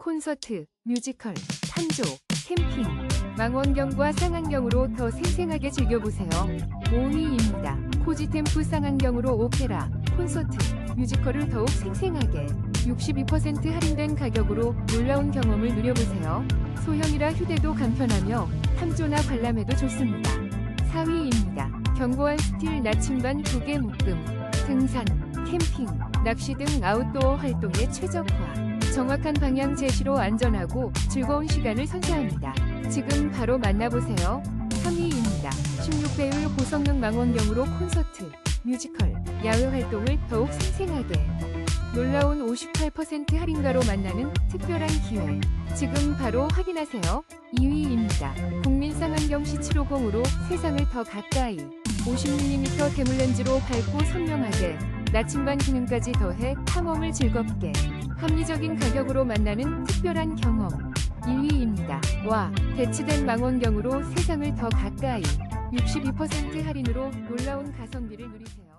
콘서트, 뮤지컬, 탄조, 캠핑, 망원경과 쌍안경으로 더 생생하게 즐겨보세요. 5위입니다. 코지템프 쌍안경으로 오페라, 콘서트, 뮤지컬을 더욱 생생하게 62% 할인된 가격으로 놀라운 경험을 누려보세요. 소형이라 휴대도 간편하며 탐조나 관람에도 좋습니다. 4위입니다. 견고한 스틸 나침반 2개 묶음, 등산, 캠핑, 낚시 등 아웃도어 활동에 최적화. 정확한 방향 제시로 안전하고 즐거운 시간을 선사합니다. 지금 바로 만나보세요. 3위입니다. 16배율 고성능 망원경으로 콘서트, 뮤지컬, 야외 활동을 더욱 생생하게. 놀라운 58% 할인가로 만나는 특별한 기회. 지금 바로 확인하세요. 2위입니다. 국민 쌍안경 C750으로 세상을 더 가까이. 50mm 대물렌즈로 밝고 선명하게. 나침반 기능까지 더해 탐험을 즐겁게. 합리적인 가격으로 만나는 특별한 경험. 1위입니다. 와, 대치된 망원경으로 세상을 더 가까이. 62% 할인으로 놀라운 가성비를 누리세요.